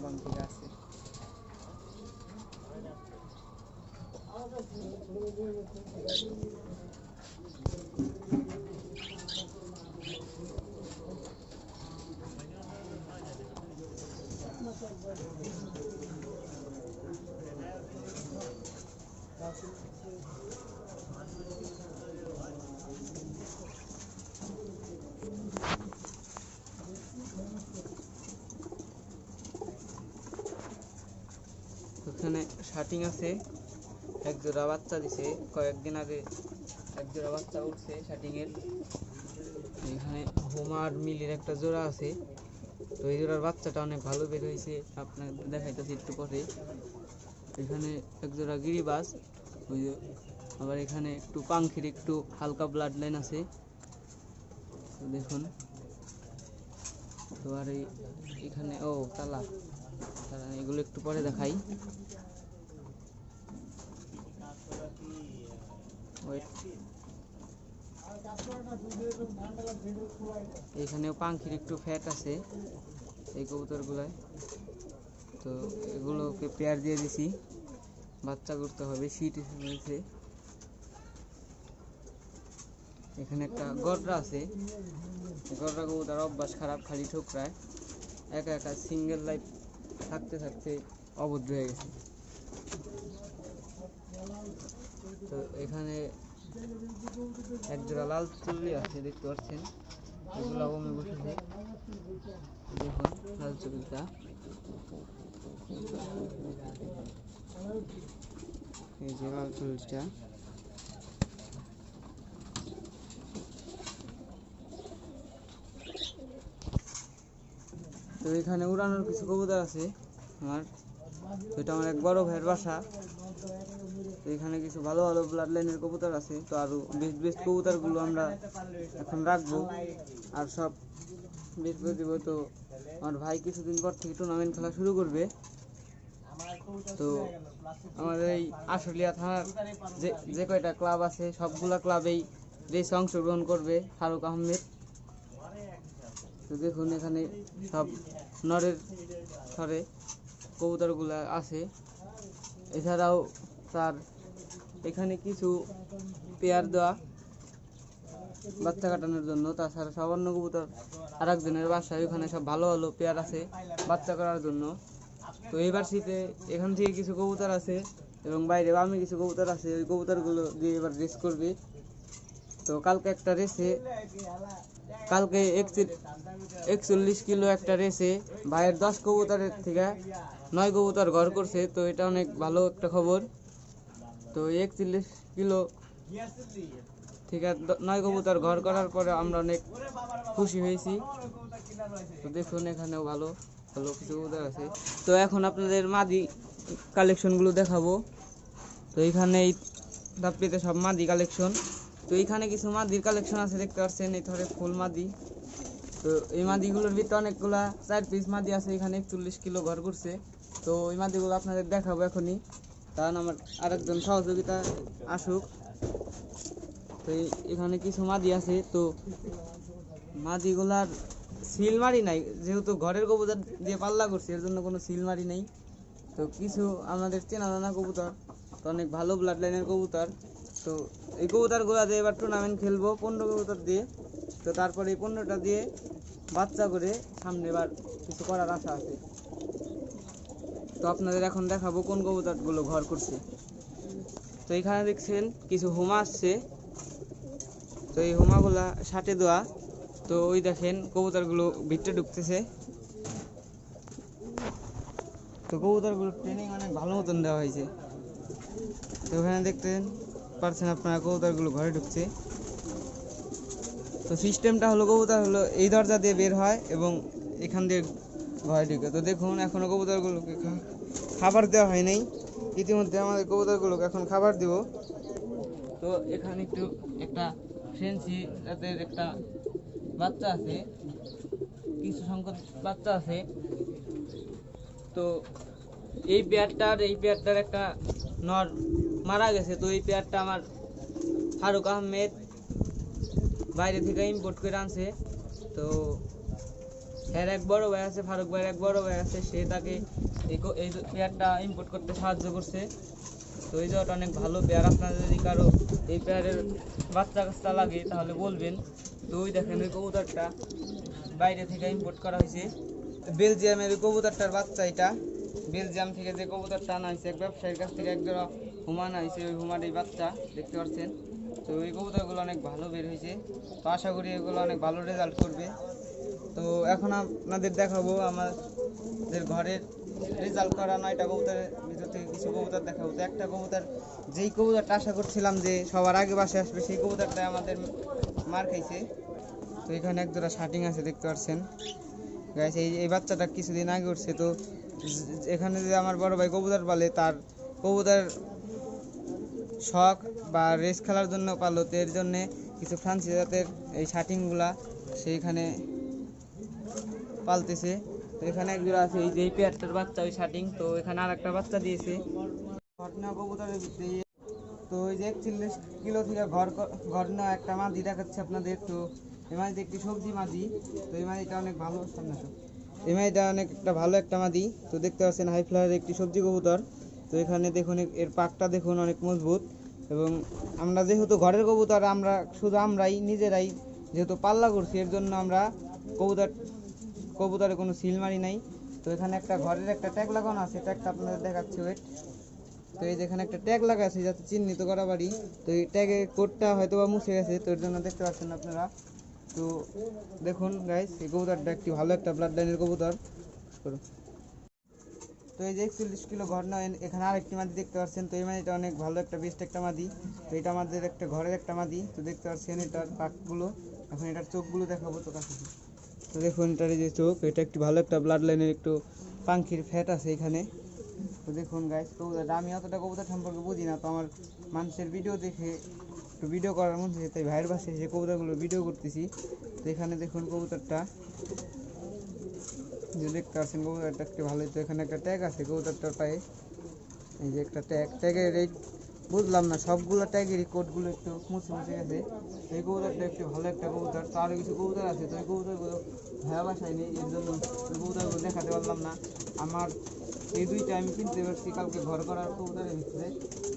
quando chegasse. Thank you. ওখানে শার্টিং আছে, এক জোড়া বাচ্চা দিছে, কয়েকদিন আগে এক জোড়া বাচ্চা উঠছে শার্টিং এর এখানে হোমার মিলের একটা জোড়া আছে, তো এই জোড়ার বাচ্চাটা অনেক ভালো বের হয়েছে আপনার দেখাইতেছি একটু পরে। এখানে এক জোড়া গিরিবাস ওই আবার এখানে একটু পাঙ্খির একটু হালকা ব্লাড লাইন আছে। দেখুন, তো আর এখানে ও, তালা। এগুলো একটু পরে দেখাই। এখানেও পাখির একটু ফ্যাট আছে, এই কবুতরগুলায়। তো এগুলোকে পেয়ার দিয়ে দিছি, বাচ্চা করতে হবে, শীত হয়েছে এখানে একটা গররা আছে, গররা কবুতর অভ্যাস খারাপ, খালি ঠোকরায়। একা একা সিঙ্গেল লাইফ থাকতে থাকতে অবদ্ধ হয়ে গেছে। তো এখানে একজোড়া লাল চুল্লি আছে, দেখতে পাচ্ছেন। এগুলো বসেছে। দেখুন, লাল চুল্লিটা এই যে লাল চুল্লিটা তো এখানে উড়ানোর কিছু কবুতর আছে আমার। তো এটা আমার এক বড় ভাইয়ের বাসা। তো এখানে কিছু ভালো ভালো ব্লাড লাইনের কবুতর আছে। তো আরও বেস্ট বেস্ট কবুতরগুলো আমরা এখন রাখব। আর সব বেশ করে দিব তো আমার ভাই কিছুদিন পর থেকে টুর্নামেন্ট খেলা শুরু করবে। তো আমাদের এই আশুলিয়া থানার যে যে কয়টা ক্লাব আছে, সবগুলা ক্লাবেই রেসে অংশগ্রহণ করবে ফারুক আহমেদ। তো দেখুন এখানে সব নরের থরে কবুতরগুলা আছে। এছাড়াও তার এখানে কিছু পেয়ার দেওয়া বাচ্চা কাটানোর জন্য। তাছাড়া সব অন্য কবুতর আর একজনের বাসায় ওখানে সব ভালো ভালো পেয়ার আছে বাচ্চা করার জন্য। তো এবার শীতে এখান থেকে কিছু কবুতর আছে এবং বাইরে আমি কিছু কবুতর আছে, ওই কবুতরগুলো দিয়ে এবার রেস করবে। তো কালকে একটা রেসে, কালকে একচি- একচল্লিশ কিলো একটা রেসে, ভাইয়ের দশ কবুতরের থেকে নয় কবুতর ঘর করছে, তো এটা অনেক ভালো একটা খবর। তো একচল্লিশ কিলো ঠিক আছে নয় কবুতর ঘর করার পরে আমরা অনেক খুশি হয়েছি। তো দেখুন, এখানেও ভালো ভালো কিছু কবুতর আছে। তো এখন আপনাদের মাদি কালেকশনগুলো দেখাবো। তো এখানে এই ধাপটিতে সব মাদি কালেকশন। তো এখানে কিছু মাদির কালেকশন আছে, দেখতে পাচ্ছেন, এই ধরে ফুল মাদি। তো এই মাদিগুলোর ভিতরে অনেকগুলা চার পিস মাদি আছে, এখানে একচল্লিশ কিলো ঘর করছে তো এই মাদিগুলো আপনাদের দেখাবো এখনই। কারণ আমার আরেকজন সহযোগিতা আসুক। তো এখানে কিছু মাদি আছে, তো মাদিগুলার সিল মারি নাই। যেহেতু ঘরের কবুতর দিয়ে পাল্লা করছে, এর জন্য কোনো সিল মারি নেই। তো কিছু আমাদের চেনা জানা কবুতর, তো অনেক ভালো ব্লাড লাইনের কবুতর। তো এই কবুতরগুলো দিয়ে এবার টুর্নামেন্ট খেলব, পনেরো কবুতর দিয়ে। তো তারপরে এই পনেরোটা দিয়ে বাচ্চা করে সামনে এবার কিছু করার আশা আছে। তো আপনাদের এখন দেখাবো কোন কবুতরগুলো ঘর করছে। তো এখানে দেখছেন কিছু হোমা আসছে। তো এই হোমাগুলা সাটে দেওয়া তো ওই দেখেন কবুতরগুলো ভিতরে ঢুকতেছে। তো কবুতরগুলো ট্রেনিং অনেক ভালো মতন দেওয়া হয়েছে। তো ওখানে দেখতেন পারছেন আপনারা কবুতরগুলো ঘরে ঢুকছে। তো সিস্টেমটা হলো কবুতর হলো এই দরজা দিয়ে বের হয় এবং এখান দিয়ে ঘরে ঢুকে। তো দেখুন, এখনও কবুতরগুলোকে খাবার দেওয়া হয় নাই। ইতিমধ্যে আমাদের কবুতরগুলোকে এখন খাবার দিব। তো এখানে একটু একটা ফ্রেন্সি জাতের একটা বাচ্চা আছে। কিছু সংখ্যক বাচ্চা আছে। তো এই পেয়ারটার এই পেয়ারটার একটা নর মারা গেছে। তো এই পেয়ারটা আমার ফারুক আহমেদ বাইরে থেকে ইম্পোর্ট করে আনছে। তো এর এক বড় ভাই আছে, ফারুক ভাইয়ের এক বড় ভাই আছে, সে তাকে এই পেয়ারটা ইম্পোর্ট করতে সাহায্য করছে। তো এই জায়গাটা অনেক ভালো পেয়ার, আপনার যদি কারও এই পেয়ারের বাচ্চা কাচ্চা লাগে তাহলে বলবেন। তো ওই দেখেন, ওই কবুতরটা বাইরে থেকে ইম্পোর্ট করা হয়েছে। বেলজিয়ামের কবুতরটার বাচ্চা এটা। বেলজিয়াম থেকে যে কবুতরটা আনা হয়েছে এক ব্যবসায়ীর কাছ থেকে একজোড়া হুমা আনা হয়েছে ওই হুমার এই বাচ্চা, দেখতে পাচ্ছেন? তো ওই কবুতরগুলো অনেক ভালো বের হয়েছে। তো আশা করি এগুলো অনেক ভালো রেজাল্ট করবে। তো এখন আপনাদের দেখাবো আমাদের ঘরের রেজাল্ট করা নয়টা কবুতরের ভিতর থেকে কিছু কবুতর দেখাবো। তো একটা কবুতর, যেই কবুতরটা আশা করছিলাম যে সবার আগে বাসে আসবে, সেই কবুতরটা আমাদের মার খাইছে। তো এখানে এক জোড়া শার্টিং আছে, দেখতে পাচ্ছেন? গাইছে এই বাচ্চাটা কিছুদিন আগে উঠছে, তো এখানে যে আমার বড় ভাই কবুতর পালে, তার কবুতর শখ বা রেস খেলার জন্য পালো। তো এর জন্যে কিছু ফ্রান্সি জাতের এই শার্টিংগুলা সেইখানে পালতেছে। তো এখানে এক জোড়া আছে, এই যে পেয়ারটার বাচ্চা, ওই শার্টিং তো এখানে আর একটা বাচ্চা দিয়েছে। ঘটনা কবুতরের তো ওই যে একচল্লিশ কিলো থেকে ঘর নেওয়া একটা মাঝি দেখাচ্ছে আপনাদের। তো এই মাদিটা একটি সবজি মাঝি তো এই মাঝিটা অনেক ভালো, সামনে। এই মাদিটা অনেক একটা ভালো একটা মাদি। তো দেখতে পাচ্ছেন হাই ফ্লাওয়ারের একটি সবজি কবুতর। তো এখানে দেখুন এর পাকটা দেখুন অনেক মজবুত। এবং আমরা যেহেতু ঘরের কবুতর, আমরা শুধু আমরাই, নিজেরাই যেহেতু পাল্লা করছি এর জন্য আমরা কবুতর, কবুতরে কোনো সিল মারি নাই। তো এখানে একটা ঘরের একটা ট্যাগ লাগানো আছে, ট্যাগটা আপনাদের দেখাচ্ছি ওয়েট তো এই যেখানে একটা ট্যাগ লাগা আছে যাতে চিহ্নিত করা পারি। তো এই ট্যাগের কোডটা হয়তো বা মুছে গেছে, তো এর জন্য দেখতে পাচ্ছেন আপনারা। তো দেখুন গাইস এই কবুতরটা একটি ভালো একটা ব্লাড লাইনের কবুতর। তো এই যে একচল্লিশ কিলো ঘর নয়, এখানে আরেকটি মাদি দেখতে পাচ্ছেন। তো এই মাদিটা অনেক ভালো একটা বেস্ট একটা মাদি। তো এটা আমাদের একটা ঘরের একটা মাদি। তো দেখতে পাচ্ছেন এটার পাকগুলো। এখন এটার চোখগুলো দেখাবো তো কাছে। তো দেখুন, এটার এই যে চোখ, এটা একটি ভালো একটা ব্লাড লাইনের একটু পাখির ফ্যাট আছে এখানে। তো দেখুন গাইস কবুতরটা, আমি অতটা কবুতর সম্পর্কে বুঝি না। তো আমার মানুষের ভিডিও দেখে একটু ভিডিও করার মধ্যে তাই ভাইয়ের বাসে যে কবুতরগুলো ভিডিও করতেছি, তো এখানে দেখুন কবুতরটা। যে দেখতে পাচ্ছেন কবুতরটা একটু ভালোই, তো এখানে একটা ট্যাগ আছে কবুতরটার পায়ে। এই যে একটা ট্যাগ ট্যাগের এই বুঝলাম না, সবগুলো ট্যাগেরই কোডগুলো একটু মুছে মুছে গেছে। তো এই কবুতরটা একটু ভালো একটা কবুতর, তো আরও কিছু কবুতর আছে, তো এই কবুতরগুলো ভয়া বাসায় নেই, এর জন্য কবুতরগুলো দেখাতে পারলাম না। আমার এই দুইটা আমি কিনতে পারছি, কালকে ঘর করার কবুতরের ভিতরে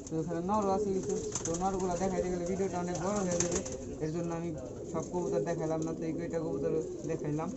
তো ওখানে নরও আছে কিছু, তো নরগুলো দেখাইতে গেলে ভিডিওটা অনেক বড় হয়ে যাবে। এর জন্য আমি সব কবুতর দেখাইলাম না, তো এই কয়টা কবুতর দেখাইলাম।